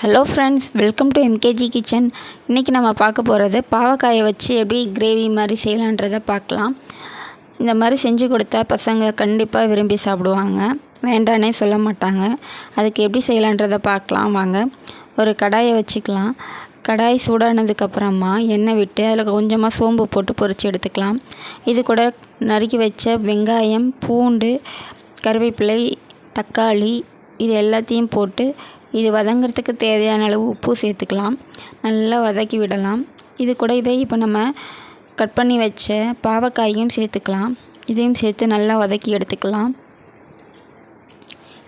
Hello friends welcome to MKG kitchen இன்றைக்கி நம்ம பார்க்க போகிறது பாவக்காயை வச்சு எப்படி கிரேவி மாதிரி செய்யலான்றதை பார்க்கலாம். இந்த மாதிரி செஞ்சு கொடுத்தா பசங்க கண்டிப்பாக விரும்பி சாப்பிடுவாங்க. வேண்டானே சொல்ல மாட்டாங்க. அதுக்கு எப்படி செய்யலான்றதை பார்க்கலாம் வாங்க. ஒரு கடாயை வச்சுக்கலாம். கடாய் சூடானதுக்கப்புறமா எண்ணெய் விட்டு அதில் கொஞ்சமாக சோம்பு போட்டு பொரித்து எடுத்துக்கலாம். இது கூட நறுக்கி வச்ச வெங்காயம் பூண்டு கருவேப்பிலை தக்காளி இது எல்லாத்தையும் போட்டு இது வதங்கிறதுக்கு தேவையான அளவு உப்பு சேர்த்துக்கலாம். நல்லா வதக்கி விடலாம். இது கூடவே இப்போ நம்ம கட் பண்ணி வச்ச பாவக்காயும் சேர்த்துக்கலாம். இதையும் சேர்த்து நல்லா வதக்கி எடுத்துக்கலாம்.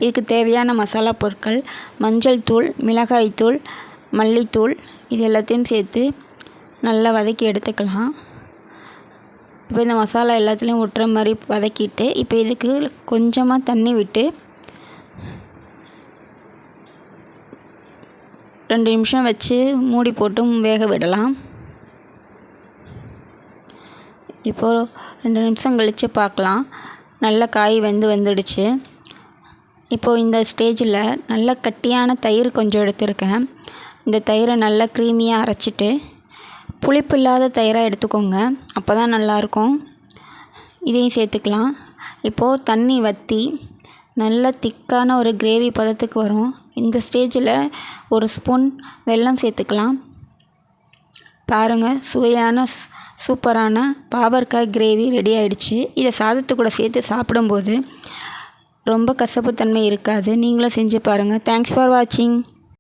இதுக்கு தேவையான மசாலா பொருட்கள் மஞ்சள் தூள் மிளகாய் தூள் மல்லித்தூள் இது எல்லாத்தையும் சேர்த்து நல்லா வதக்கி எடுத்துக்கலாம். இப்போ இந்த மசாலா எல்லாத்துலேயும் ஒட்டுற மாதிரி வதக்கிட்டு இப்போ இதுக்கு கொஞ்சமாக தண்ணி விட்டு ரெண்டு நிமிஷம் வச்சு மூடி போட்டு வேக விடலாம். இப்போது ரெண்டு நிமிஷம் கழித்து பார்க்கலாம். நல்ல காய் வெந்து வந்துடுச்சு. இப்போது இந்த ஸ்டேஜில் நல்ல கட்டியான தயிர் கொஞ்சம் எடுத்திருக்கேன். இந்த தயிரை நல்லா க்ரீமியாக அரைச்சிட்டு புளிப்பு இல்லாத தயிராக எடுத்துக்கோங்க. அப்போ தான் நல்லாயிருக்கும் இதையும் சேர்த்துக்கலாம். இப்போது தண்ணி வற்றி நல்ல திக்கான ஒரு கிரேவி பதத்துக்கு வரும். இந்த ஸ்டேஜில் ஒரு ஸ்பூன் வெல்லம் சேர்த்துக்கலாம். பாருங்கள் சுவையான சூப்பரான பாவற்காய் கிரேவி ரெடி ஆகிடுச்சு இதை சாதத்து கூட சேர்த்து சாப்பிடும்போது ரொம்ப கசப்புத்தன்மை இருக்காது. நீங்களும் செஞ்சு பாருங்கள் தேங்க்ஸ் ஃபார் வாட்சிங்